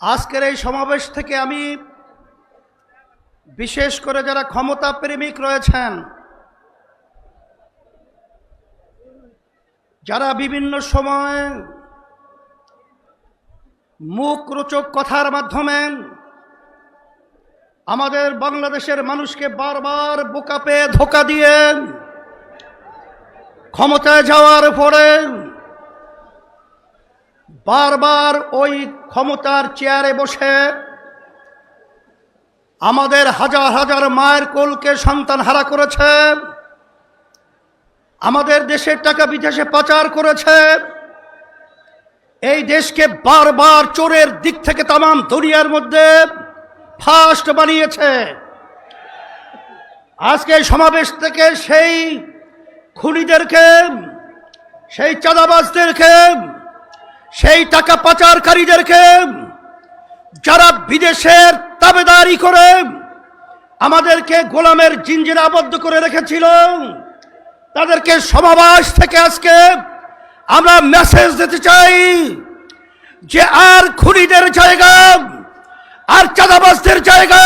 আজকের এই সমাবেশ থেকে আমি বিশেষ করে যারা ক্ষমতা প্রেমিক রয়েছেন, যারা বিভিন্ন সময় মুখ রোচক কথার মাধ্যমে আমাদের বাংলাদেশের মানুষকে বারবার বোকা পেয়ে ধোকা দিয়ে ক্ষমতায় যাওয়ার পরে বারবার ওই ক্ষমতার চেয়ারে বসে আমাদের হাজার হাজার মায়ের কোলকে সন্তান হারা করেছে, আমাদের দেশের টাকা বিদেশে পাচার করেছে, এই দেশকে বারবার চোরের দিক থেকে তামাম দুনিয়ার মধ্যে ফাস্ট বানিয়েছে। আজকে সমাবেশ থেকে সেই খুনিদেরকে, সেই চাঁদাবাজদেরকে সেই টাকা পাচারকারীদেরকে যারা বিদেশের তাবেদারি করে, আমাদেরকে গোলামের জিঞ্জিরে আবদ্ধ করে রেখেছিল। তাদেরকে সমাবেশ থেকে আজকে আমরা মেসেজ দিতে চাই যে আর খুনিদের জায়গা, আর চাঁদাবাজদের জায়গা,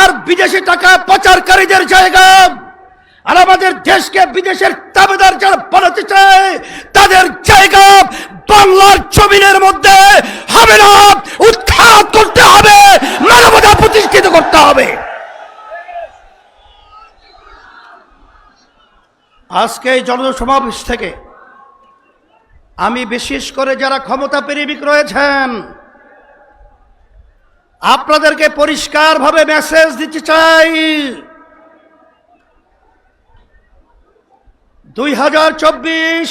আর বিদেশি টাকা পাচারকারীদের জায়গা, আর আমাদের দেশকে বিদেশের তাবেদার যারা বানাতে চায়, তাদের জায়গা বাংলার জমিনের মধ্যে হবে না উৎখাত করতে হবে, মানবতা প্রতিষ্ঠিত করতে হবে। আজকে এই জনসমাবেশ থেকে আমি বিশেষ করে যারা ক্ষমতা প্রেমিক রয়েছেন, আপনাদেরকে পরিষ্কারভাবে মেসেজ দিতে চাই। দুই হাজার চব্বিশ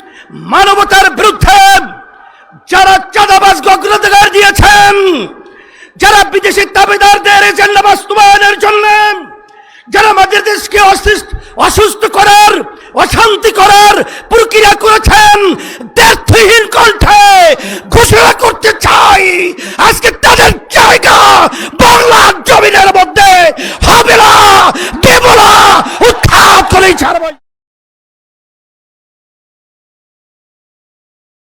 মানবতার বিরুদ্ধে যারা চাঁদাবাজ অগ্রাধিকার দিয়েছেন, যারা বিদেশি দাবিদারদের এজেন্ডা বাস্তবায়নের জন্য, যারা আমাদের দেশকে অসুস্থ- অসুস্থ করার, অশান্তি করার প্রক্রিয়া করেছেন দেশহীন কণ্ঠে ঘোষণা করতে চাই। আজকে তাদের